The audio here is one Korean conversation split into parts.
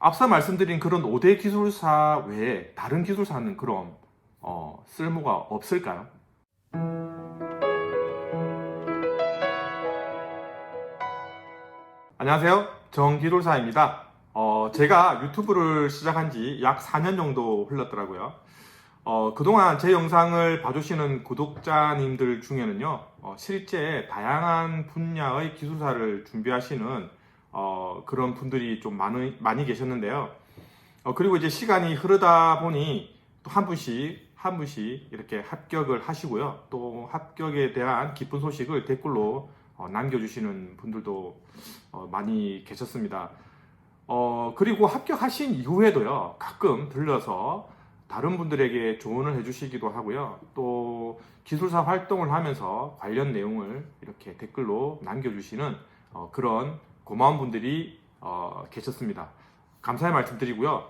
앞서 말씀드린 그런 5대 기술사 외에 다른 기술사는 그럼 어, 쓸모가 없을까요? 안녕하세요. 정기술사입니다. 어, 제가 유튜브를 시작한 지 약 4년 정도 흘렀더라고요. 어, 그동안 제 영상을 봐주시는 구독자님들 중에는요, 어, 실제 다양한 분야의 기술사를 준비하시는 어, 그런 분들이 좀 많이, 많이 계셨는데요. 어, 그리고 이제 시간이 흐르다 보니 또 한 분씩, 한 분씩 이렇게 합격을 하시고요. 또 합격에 대한 기쁜 소식을 댓글로 어, 남겨주시는 분들도 어, 많이 계셨습니다. 어, 그리고 합격하신 이후에도요, 가끔 들려서 다른 분들에게 조언을 해주시기도 하고요. 또 기술사 활동을 하면서 관련 내용을 이렇게 댓글로 남겨주시는 어, 그런 고마운 분들이 어, 계셨습니다. 감사의 말씀드리고요.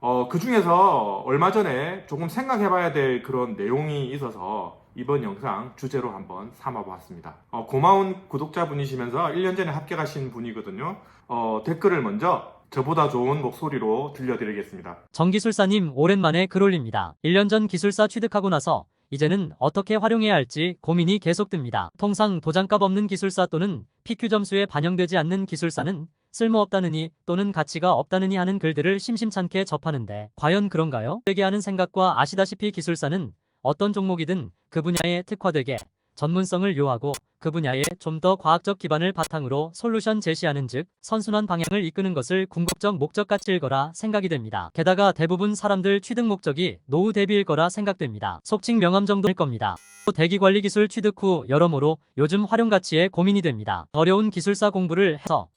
어, 그 중에서 얼마 전에 조금 생각해봐야 될 그런 내용이 있어서 이번 영상 주제로 한번 삼아보았습니다. 어, 고마운 구독자분이시면서 1년 전에 합격하신 분이거든요. 어, 댓글을 먼저 저보다 좋은 목소리로 들려드리겠습니다. 정기술사님 오랜만에 글 올립니다. 1년 전 기술사 취득하고 나서 이제는 어떻게 활용해야 할지 고민이 계속됩니다. 통상 도장값 없는 기술사 또는 PQ 점수에 반영되지 않는 기술사는 쓸모없다느니 또는 가치가 없다느니 하는 글들을 심심찮게 접하는데 과연 그런가요? 되게 하는 생각과 아시다시피 기술사는 어떤 종목이든 그 분야에 특화되게 전문성을 요하고 그 분야에 좀 더 과학적 기반을 바탕으로 솔루션 제시하는 즉 선순환 방향을 이끄는 것을 궁극적 목적가치일 거라 생각이 됩니다. 게다가 대부분 사람들 취득 목적이 노후 대비일 거라 생각됩니다. 속칭 명함 정도일 겁니다. 또 대기 관리 기술 취득 후 여러모로 요즘 활용 가치에 고민이 됩니다. 어려운 기술사 공부를 해서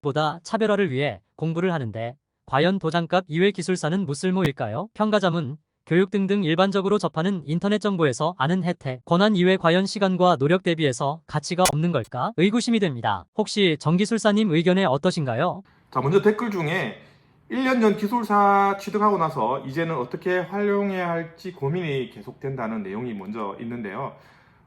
보다 차별화를 위해 공부를 하는데 과연 도장값 이외 기술사는 무쓸모일까요? 평가자문 교육 등등 일반적으로 접하는 인터넷 정보에서 아는 혜택, 권한 이외 과연 시간과 노력 대비해서 가치가 없는 걸까? 의구심이 됩니다. 혹시 정기술사님 의견에 어떠신가요? 자, 먼저 댓글 중에 1년 전 기술사 취득하고 나서 이제는 어떻게 활용해야 할지 고민이 계속된다는 내용이 먼저 있는데요.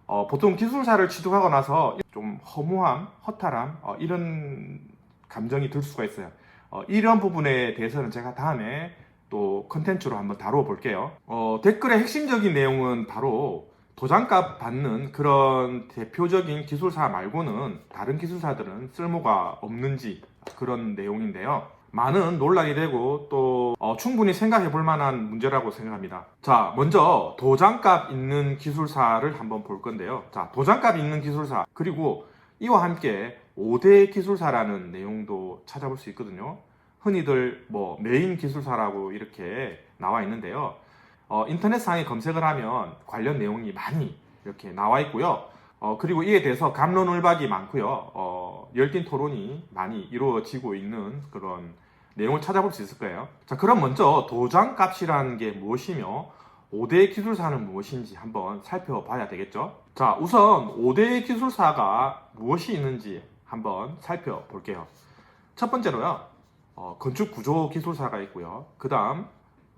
어, 보통 기술사를 취득하고 나서 좀 허무함, 허탈함, 어, 이런 감정이 들 수가 있어요. 어, 이런 부분에 대해서는 제가 다음에 또 컨텐츠로 한번 다루어 볼게요. 어, 댓글의 핵심적인 내용은 바로 도장값 받는 그런 대표적인 기술사 말고는 다른 기술사들은 쓸모가 없는지 그런 내용인데요. 많은 논란이 되고 또 어, 충분히 생각해 볼 만한 문제라고 생각합니다. 자, 먼저 도장값 있는 기술사를 한번 볼 건데요. 자, 도장값 있는 기술사 그리고 이와 함께 5대 기술사라는 내용도 찾아볼 수 있거든요. 흔히들 뭐 메인 기술사라고 이렇게 나와 있는데요. 어, 인터넷상에 검색을 하면 관련 내용이 많이 이렇게 나와 있고요. 어, 그리고 이에 대해서 감론을박이 많고요. 어, 열띤 토론이 많이 이루어지고 있는 그런 내용을 찾아볼 수 있을 거예요. 자, 그럼 먼저 도장 값이라는 게 무엇이며 5대 기술사는 무엇인지 한번 살펴봐야 되겠죠. 자, 우선 5대 기술사가 무엇이 있는지 한번 살펴볼게요. 첫 번째로요. 어, 건축 구조 기술사가 있고요. 그 다음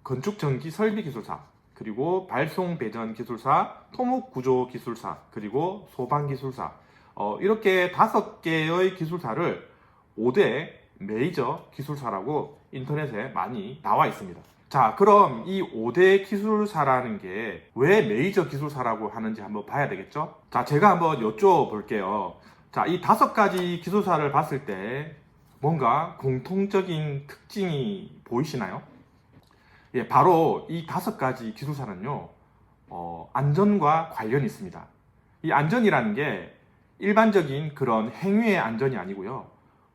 건축 전기 설비 기술사, 그리고 발송 배전 기술사, 토목 구조 기술사, 그리고 소방 기술사. 어, 이렇게 다섯 개의 기술사를 5대 메이저 기술사라고 인터넷에 많이 나와 있습니다. 자, 그럼 이 5대 기술사라는 게 왜 메이저 기술사라고 하는지 한번 봐야 되겠죠? 자, 제가 한번 여쭤볼게요. 자, 이 다섯 가지 기술사를 봤을 때 뭔가 공통적인 특징이 보이시나요? 예, 바로 이 다섯 가지 기술사는요, 어, 안전과 관련이 있습니다. 이 안전이라는 게 일반적인 그런 행위의 안전이 아니고요,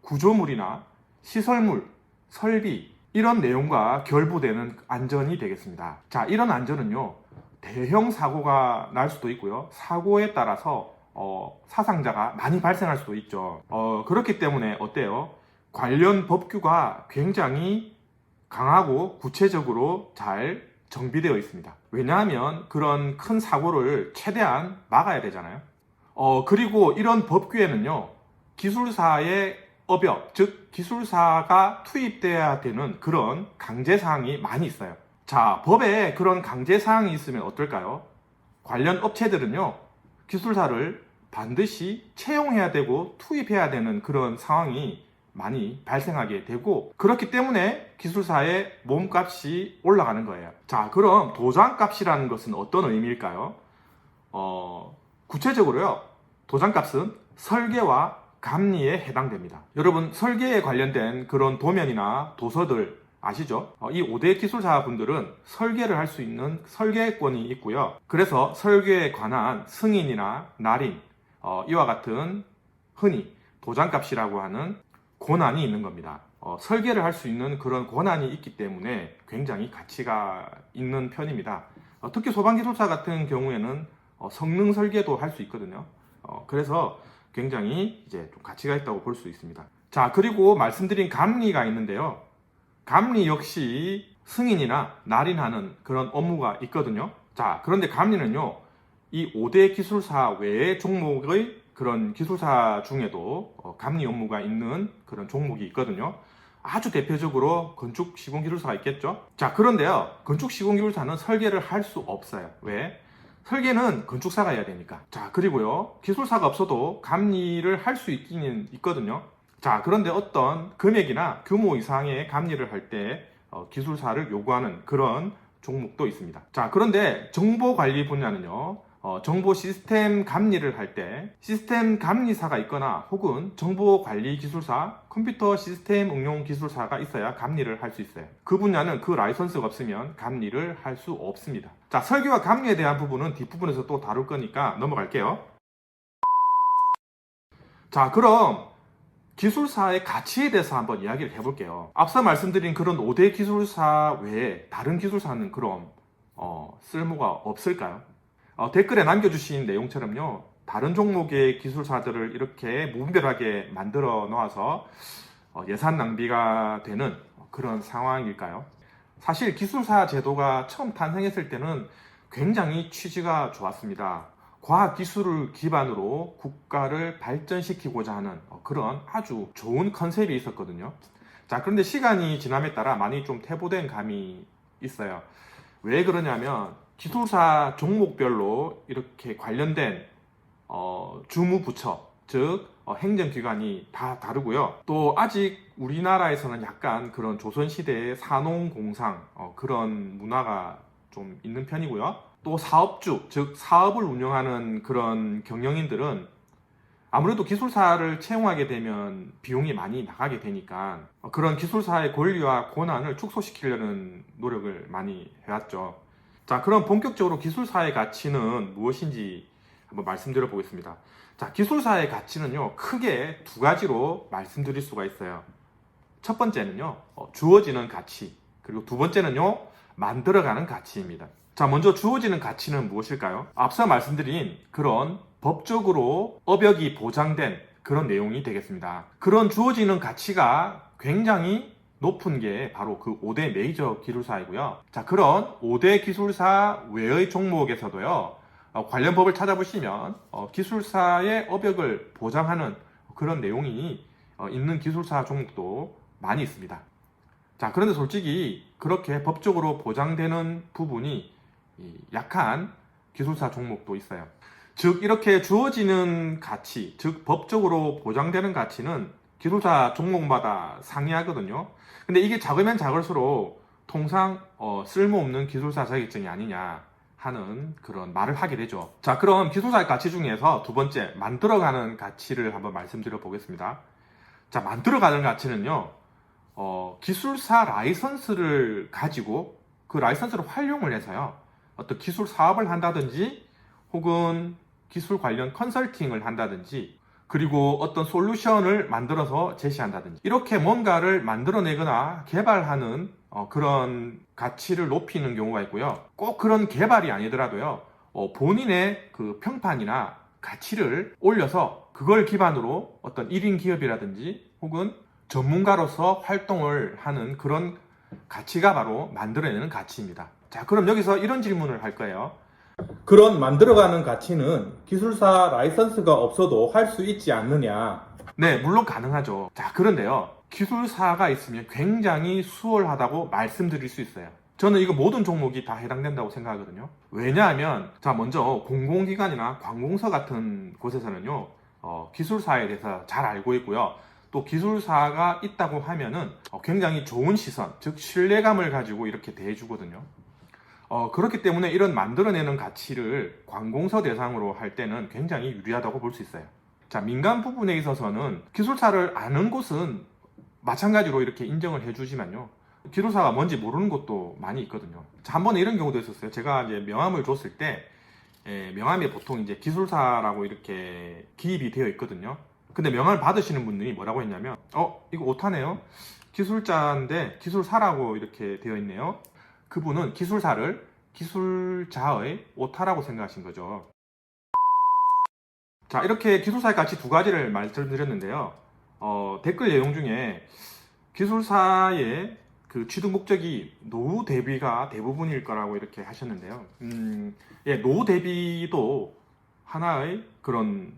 구조물이나 시설물, 설비, 이런 내용과 결부되는 안전이 되겠습니다. 자, 이런 안전은요, 대형 사고가 날 수도 있고요, 사고에 따라서 어, 사상자가 많이 발생할 수도 있죠. 어, 그렇기 때문에 어때요? 관련 법규가 굉장히 강하고 구체적으로 잘 정비되어 있습니다. 왜냐하면 그런 큰 사고를 최대한 막아야 되잖아요. 어, 그리고 이런 법규에는요, 기술사의 업역, 즉, 기술사가 투입돼야 되는 그런 강제사항이 많이 있어요. 자, 법에 그런 강제사항이 있으면 어떨까요? 관련 업체들은요, 기술사를 반드시 채용해야 되고 투입해야 되는 그런 상황이 많이 발생하게 되고 그렇기 때문에 기술사의 몸값이 올라가는 거예요. 자, 그럼 도장값이라는 것은 어떤 의미일까요? 어, 구체적으로요. 도장값은 설계와 감리에 해당됩니다. 여러분 설계에 관련된 그런 도면이나 도서들 아시죠? 어, 이 5대 기술사 분들은 설계를 할 수 있는 설계권이 있고요. 그래서 설계에 관한 승인이나 날인 어, 이와 같은 흔히 도장값이라고 하는 권한이 있는 겁니다. 어, 설계를 할 수 있는 그런 권한이 있기 때문에 굉장히 가치가 있는 편입니다. 어, 특히 소방기술사 같은 경우에는 어, 성능 설계도 할 수 있거든요. 어, 그래서 굉장히 이제 좀 가치가 있다고 볼 수 있습니다. 자, 그리고 말씀드린 감리가 있는데요. 감리 역시 승인이나 날인하는 그런 업무가 있거든요. 자, 그런데 감리는요, 이 5대 기술사 외의 종목의 그런 기술사 중에도 어, 감리 업무가 있는 그런 종목이 있거든요. 아주 대표적으로 건축 시공 기술사가 있겠죠. 자, 그런데요, 건축 시공 기술사는 설계를 할 수 없어요. 왜? 설계는 건축사가 해야 되니까. 자, 그리고요, 기술사가 없어도 감리를 할 수 있기는 있거든요. 자, 그런데 어떤 금액이나 규모 이상의 감리를 할때 어, 기술사를 요구하는 그런 종목도 있습니다. 자, 그런데 정보 관리 분야는요, 어, 정보 시스템 감리를 할 때 시스템 감리사가 있거나 혹은 정보 관리 기술사, 컴퓨터 시스템 응용 기술사가 있어야 감리를 할 수 있어요. 그 분야는 그 라이선스가 없으면 감리를 할 수 없습니다. 자, 설계와 감리에 대한 부분은 뒷부분에서 또 다룰 거니까 넘어갈게요. 자, 그럼 기술사의 가치에 대해서 한번 이야기를 해볼게요. 앞서 말씀드린 그런 5대 기술사 외에 다른 기술사는 그럼 어, 쓸모가 없을까요? 어, 댓글에 남겨주신 내용처럼요. 다른 종목의 기술사들을 이렇게 무분별하게 만들어 놓아서 어, 예산 낭비가 되는 그런 상황일까요? 사실 기술사 제도가 처음 탄생했을 때는 굉장히 취지가 좋았습니다. 과학 기술을 기반으로 국가를 발전시키고자 하는 어, 그런 아주 좋은 컨셉이 있었거든요. 자, 그런데 시간이 지남에 따라 많이 좀 퇴보된 감이 있어요. 왜 그러냐면 기술사 종목별로 이렇게 관련된 어, 주무부처, 즉 어, 행정기관이 다 다르고요. 또 아직 우리나라에서는 약간 그런 조선시대의 산농공상 어, 그런 문화가 좀 있는 편이고요. 또 사업주, 즉 사업을 운영하는 그런 경영인들은 아무래도 기술사를 채용하게 되면 비용이 많이 나가게 되니까 어, 그런 기술사의 권리와 권한을 축소시키려는 노력을 많이 해왔죠. 자, 그럼 본격적으로 기술사의 가치는 무엇인지 한번 말씀드려 보겠습니다. 자, 기술사의 가치는요, 크게 두 가지로 말씀드릴 수가 있어요. 첫 번째는요, 어, 주어지는 가치. 그리고 두 번째는요, 만들어가는 가치입니다. 자, 먼저 주어지는 가치는 무엇일까요? 앞서 말씀드린 그런 법적으로 업역이 보장된 그런 내용이 되겠습니다. 그런 주어지는 가치가 굉장히 높은 게 바로 그 5대 메이저 기술사이고요. 자, 그런 5대 기술사 외의 종목에서도요, 어, 관련 법을 찾아보시면 어, 기술사의 업역을 보장하는 그런 내용이 어, 있는 기술사 종목도 많이 있습니다. 자, 그런데 솔직히 그렇게 법적으로 보장되는 부분이 이 약한 기술사 종목도 있어요. 즉, 이렇게 주어지는 가치, 즉, 법적으로 보장되는 가치는 기술사 종목마다 상이하거든요. 근데 이게 작으면 작을수록 통상 어, 쓸모없는 기술사 자격증이 아니냐 하는 그런 말을 하게 되죠. 자, 그럼 기술사의 가치 중에서 두 번째, 만들어가는 가치를 한번 말씀드려 보겠습니다. 자, 만들어가는 가치는요, 어, 기술사 라이선스를 가지고 그 라이선스를 활용을 해서요, 어떤 기술 사업을 한다든지 혹은 기술 관련 컨설팅을 한다든지 그리고 어떤 솔루션을 만들어서 제시한다든지 이렇게 뭔가를 만들어내거나 개발하는 어, 그런 가치를 높이는 경우가 있고요. 꼭 그런 개발이 아니더라도요. 어, 본인의 그 평판이나 가치를 올려서 그걸 기반으로 어떤 1인 기업이라든지 혹은 전문가로서 활동을 하는 그런 가치가 바로 만들어내는 가치입니다. 자, 그럼 여기서 이런 질문을 할 거예요. 그런 만들어가는 가치는 기술사 라이선스가 없어도 할 수 있지 않느냐? 네, 물론 가능하죠. 자, 그런데요. 기술사가 있으면 굉장히 수월하다고 말씀드릴 수 있어요. 저는 이거 모든 종목이 다 해당된다고 생각하거든요. 왜냐하면, 자, 먼저 공공기관이나 관공서 같은 곳에서는요, 어, 기술사에 대해서 잘 알고 있고요. 또 기술사가 있다고 하면은 어, 굉장히 좋은 시선, 즉 신뢰감을 가지고 이렇게 대해주거든요. 어, 그렇기 때문에 이런 만들어내는 가치를 관공서 대상으로 할 때는 굉장히 유리하다고 볼 수 있어요. 자, 민간 부분에 있어서는 기술사를 아는 곳은 마찬가지로 이렇게 인정을 해주지만요. 기술사가 뭔지 모르는 곳도 많이 있거든요. 자, 한 번에 이런 경우도 있었어요. 제가 이제 명함을 줬을 때, 예, 명함에 보통 이제 기술사라고 이렇게 기입이 되어 있거든요. 근데 명함을 받으시는 분들이 뭐라고 했냐면, 어, 이거 오타네요? 기술자인데 기술사라고 이렇게 되어 있네요. 그분은 기술사를 기술자의 오타라고 생각하신 거죠. 자, 이렇게 기술사의 가치 두 가지를 말씀드렸는데요. 어, 댓글 내용 중에 기술사의 그 취득 목적이 노후 대비가 대부분일 거라고 이렇게 하셨는데요. 음, 예, 노후 대비도 하나의 그런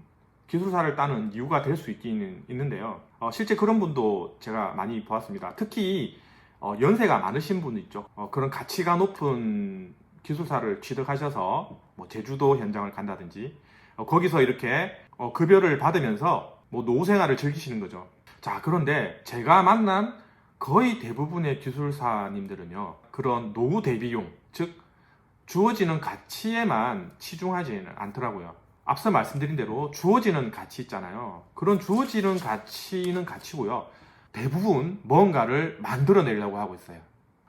기술사를 따는 이유가 될 수 있기는 있는데요. 어, 실제 그런 분도 제가 많이 보았습니다. 특히 어, 연세가 많으신 분 있죠. 어, 그런 가치가 높은 기술사를 취득하셔서 뭐 제주도 현장을 간다든지 어, 거기서 이렇게 어, 급여를 받으면서 뭐 노후 생활을 즐기시는 거죠. 자, 그런데 제가 만난 거의 대부분의 기술사님들은요, 그런 노후 대비용, 즉, 주어지는 가치에만 치중하지는 않더라고요. 앞서 말씀드린 대로 주어지는 가치 있잖아요. 그런 주어지는 가치는 가치고요. 대부분 뭔가를 만들어내려고 하고 있어요.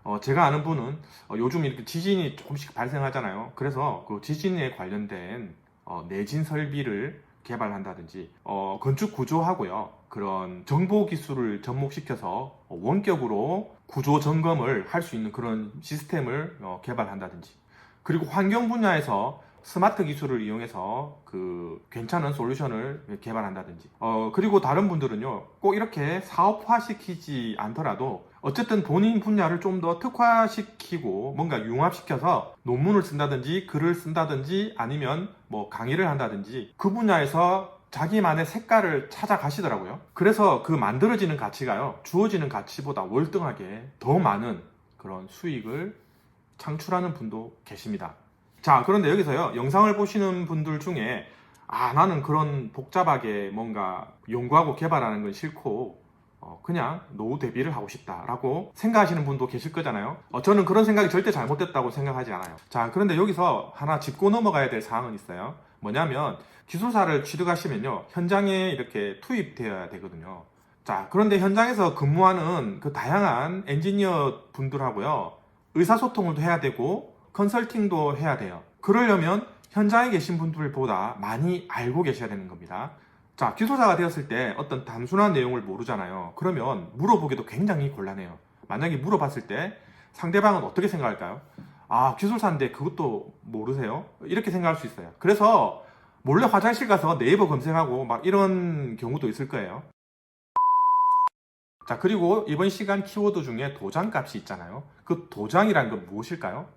어, 제가 아는 분은 어, 요즘 이렇게 지진이 조금씩 발생하잖아요. 그래서 그 지진에 관련된 어, 내진 설비를 개발한다든지 어, 건축 구조하고요. 그런 정보 기술을 접목시켜서 어, 원격으로 구조 점검을 할 수 있는 그런 시스템을 어, 개발한다든지 그리고 환경 분야에서 스마트 기술을 이용해서 그 괜찮은 솔루션을 개발한다든지 어 그리고 다른 분들은요 꼭 이렇게 사업화 시키지 않더라도 어쨌든 본인 분야를 좀 더 특화시키고 뭔가 융합시켜서 논문을 쓴다든지 글을 쓴다든지 아니면 뭐 강의를 한다든지 그 분야에서 자기만의 색깔을 찾아가시더라고요. 그래서 그 만들어지는 가치가요, 주어지는 가치보다 월등하게 더 많은 그런 수익을 창출하는 분도 계십니다. 자, 그런데 여기서요, 영상을 보시는 분들 중에, 아, 나는 그런 복잡하게 뭔가 연구하고 개발하는 건 싫고, 어, 그냥 노후 대비를 하고 싶다라고 생각하시는 분도 계실 거잖아요. 어, 저는 그런 생각이 절대 잘못됐다고 생각하지 않아요. 자, 그런데 여기서 하나 짚고 넘어가야 될 사항은 있어요. 뭐냐면, 기술사를 취득하시면요, 현장에 이렇게 투입되어야 되거든요. 자, 그런데 현장에서 근무하는 그 다양한 엔지니어 분들하고요, 의사소통을 해야 되고, 컨설팅도 해야 돼요. 그러려면 현장에 계신 분들보다 많이 알고 계셔야 되는 겁니다. 자, 기술사가 되었을 때 어떤 단순한 내용을 모르잖아요. 그러면 물어보기도 굉장히 곤란해요. 만약에 물어봤을 때 상대방은 어떻게 생각할까요? 아, 기술사인데 그것도 모르세요? 이렇게 생각할 수 있어요. 그래서 몰래 화장실 가서 네이버 검색하고 막 이런 경우도 있을 거예요. 자, 그리고 이번 시간 키워드 중에 도장 값이 있잖아요. 그 도장이란 건 무엇일까요?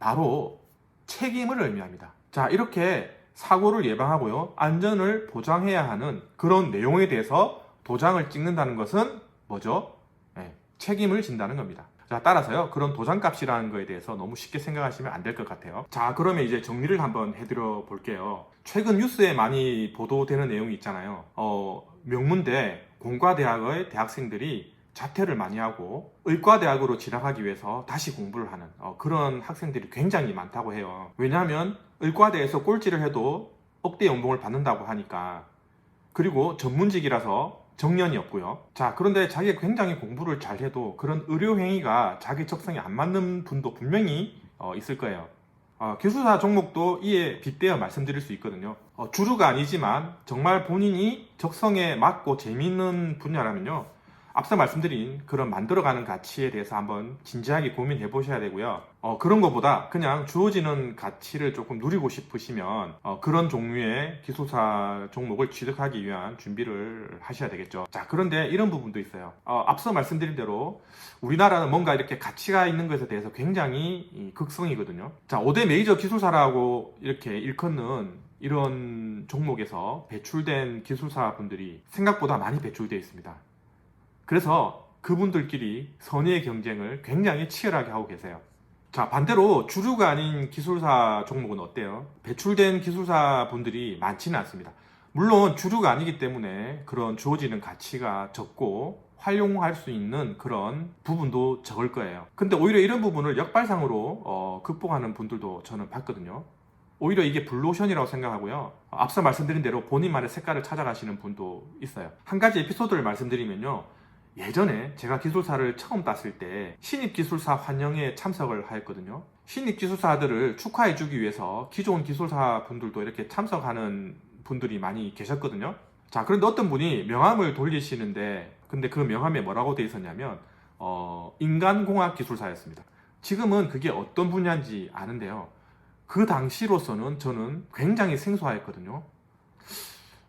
바로 책임을 의미합니다. 자, 이렇게 사고를 예방하고요. 안전을 보장해야 하는 그런 내용에 대해서 도장을 찍는다는 것은 뭐죠? 네, 책임을 진다는 겁니다. 자, 따라서요. 그런 도장값이라는 거에 대해서 너무 쉽게 생각하시면 안 될 것 같아요. 자, 그러면 이제 정리를 한번 해드려 볼게요. 최근 뉴스에 많이 보도되는 내용이 있잖아요. 어, 명문대 공과대학의 대학생들이 자퇴를 많이 하고 의과대학으로 진학하기 위해서 다시 공부를 하는 어, 그런 학생들이 굉장히 많다고 해요. 왜냐하면 의과대에서 꼴찌를 해도 억대 연봉을 받는다고 하니까 그리고 전문직이라서 정년이 없고요. 자, 그런데 자기가 굉장히 공부를 잘해도 그런 의료 행위가 자기 적성에 안 맞는 분도 분명히 어, 있을 거예요. 어, 기술사 종목도 이에 빗대어 말씀드릴 수 있거든요. 어, 주류가 아니지만 정말 본인이 적성에 맞고 재미있는 분야라면요. 앞서 말씀드린 그런 만들어가는 가치에 대해서 한번 진지하게 고민해 보셔야 되고요. 어, 그런 것보다 그냥 주어지는 가치를 조금 누리고 싶으시면 어, 그런 종류의 기술사 종목을 취득하기 위한 준비를 하셔야 되겠죠. 자, 그런데 이런 부분도 있어요. 어, 앞서 말씀드린 대로 우리나라는 뭔가 이렇게 가치가 있는 것에 대해서 굉장히 이 극성이거든요. 자, 5대 메이저 기술사라고 이렇게 일컫는 이런 종목에서 배출된 기술사 분들이 생각보다 많이 배출되어 있습니다. 그래서 그분들끼리 선의의 경쟁을 굉장히 치열하게 하고 계세요. 자, 반대로 주류가 아닌 기술사 종목은 어때요? 배출된 기술사 분들이 많지는 않습니다. 물론 주류가 아니기 때문에 그런 주어지는 가치가 적고 활용할 수 있는 그런 부분도 적을 거예요. 근데 오히려 이런 부분을 역발상으로 어, 극복하는 분들도 저는 봤거든요. 오히려 이게 블루오션이라고 생각하고요. 앞서 말씀드린 대로 본인만의 색깔을 찾아가시는 분도 있어요. 한 가지 에피소드를 말씀드리면요. 예전에 제가 기술사를 처음 땄을 때 신입 기술사 환영에 참석을 하였거든요. 신입 기술사들을 축하해주기 위해서 기존 기술사 분들도 이렇게 참석하는 분들이 많이 계셨거든요. 자, 그런데 어떤 분이 명함을 돌리시는데, 근데 그 명함에 뭐라고 돼 있었냐면, 어, 인간공학 기술사였습니다. 지금은 그게 어떤 분야인지 아는데요. 그 당시로서는 저는 굉장히 생소하였거든요.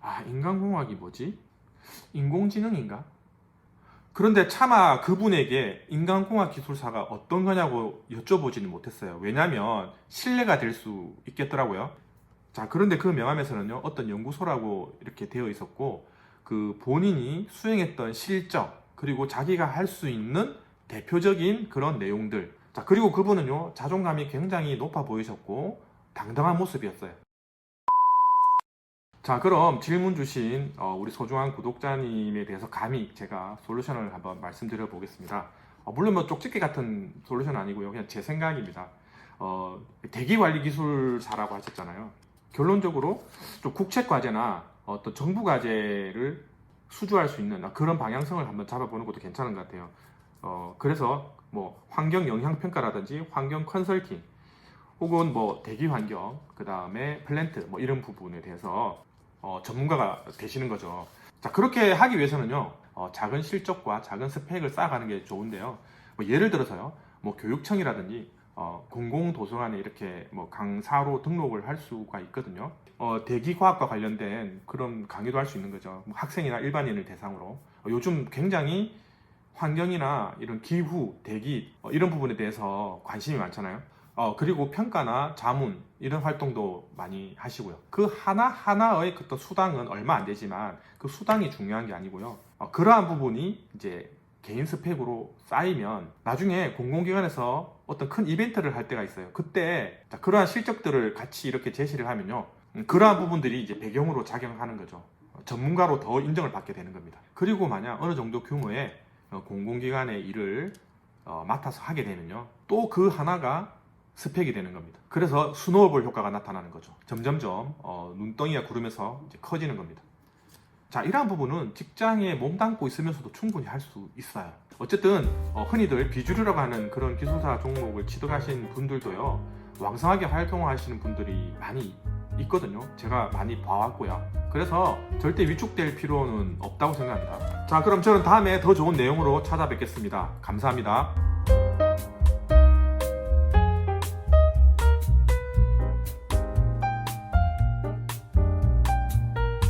아, 인간공학이 뭐지? 인공지능인가? 그런데 차마 그분에게 인간공학 기술사가 어떤 거냐고 여쭤보지는 못했어요. 왜냐면 신뢰가 될 수 있겠더라고요. 자, 그런데 그 명함에서는요, 어떤 연구소라고 이렇게 되어 있었고, 그 본인이 수행했던 실적, 그리고 자기가 할 수 있는 대표적인 그런 내용들. 자, 그리고 그분은요, 자존감이 굉장히 높아 보이셨고, 당당한 모습이었어요. 자, 그럼 질문 주신 어, 우리 소중한 구독자님에 대해서 감히 제가 솔루션을 한번 말씀드려 보겠습니다. 어, 물론 뭐 쪽집게 같은 솔루션은 아니고요. 그냥 제 생각입니다. 어, 대기관리 기술사라고 하셨잖아요. 결론적으로 좀 국책 과제나 어떤 정부 과제를 수주할 수 있는 그런 방향성을 한번 잡아보는 것도 괜찮은 것 같아요. 어, 그래서 뭐 환경 영향 평가라든지 환경 컨설팅 혹은 뭐 대기 환경 그 다음에 플랜트 뭐 이런 부분에 대해서 어, 전문가가 되시는 거죠. 자 그렇게 하기 위해서는요 어, 작은 실적과 작은 스펙을 쌓아가는 게 좋은데요. 뭐 예를 들어서요 뭐 교육청이라든지 어, 공공도서관에 이렇게 뭐 강사로 등록을 할 수가 있거든요. 어, 대기과학과 관련된 그런 강의도 할 수 있는 거죠. 뭐 학생이나 일반인을 대상으로. 어, 요즘 굉장히 환경이나 이런 기후, 대기 어, 이런 부분에 대해서 관심이 많잖아요. 어, 그리고 평가나 자문 이런 활동도 많이 하시고요. 그 하나 하나의 어떤 수당은 얼마 안 되지만 그 수당이 중요한 게 아니고요. 어, 그러한 부분이 이제 개인 스펙으로 쌓이면 나중에 공공기관에서 어떤 큰 이벤트를 할 때가 있어요. 그때 자, 그러한 실적들을 같이 이렇게 제시를 하면요. 음, 그러한 부분들이 이제 배경으로 작용하는 거죠. 어, 전문가로 더 인정을 받게 되는 겁니다. 그리고 만약 어느 정도 규모의 어, 공공기관의 일을 어, 맡아서 하게 되면요. 또 그 하나가 스펙이 되는 겁니다. 그래서 스노우볼 효과가 나타나는 거죠. 점점점 어, 눈덩이가 이제 커지는 겁니다. 자, 이러한 부분은 직장에 몸담고 있으면서도 충분히 할 수 있어요. 어쨌든 어, 흔히들 비주류라고 하는 그런 기술사 종목을 취득하신 분들도요. 왕성하게 활동하시는 분들이 많이 있거든요. 제가 많이 봐왔고요. 그래서 절대 위축될 필요는 없다고 생각합니다. 자, 그럼 저는 다음에 더 좋은 내용으로 찾아뵙겠습니다. 감사합니다.